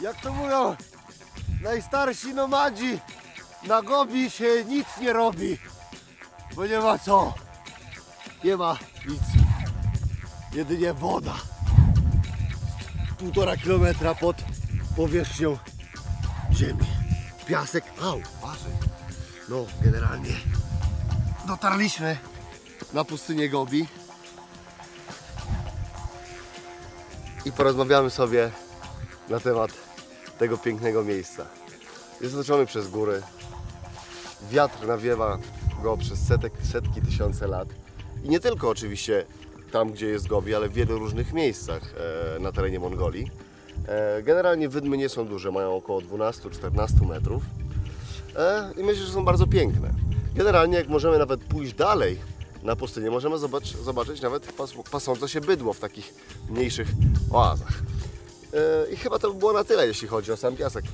Jak to mówią, najstarsi nomadzi na Gobi się nic nie robi, bo nie ma co. Nie ma nic. Jedynie woda. Półtora kilometra pod powierzchnią ziemi. Piasek, au, uważaj. No, generalnie dotarliśmy na pustynię Gobi i porozmawiamy sobie na temat tego pięknego miejsca. Jest otoczony przez góry. Wiatr nawiewa go przez setek, setki tysiące lat. I nie tylko oczywiście tam, gdzie jest Gobi, ale w wielu różnych miejscach e, na terenie Mongolii. E, generalnie wydmy nie są duże, mają około 12-14 metrów. E, I myślę, że są bardzo piękne. Generalnie jak możemy nawet pójść dalej na pustynię, możemy zobacz, zobaczyć nawet pas, pasące się bydło w takich mniejszych oazach. E, I chyba to by było na tyle, jeśli chodzi o sam piasek.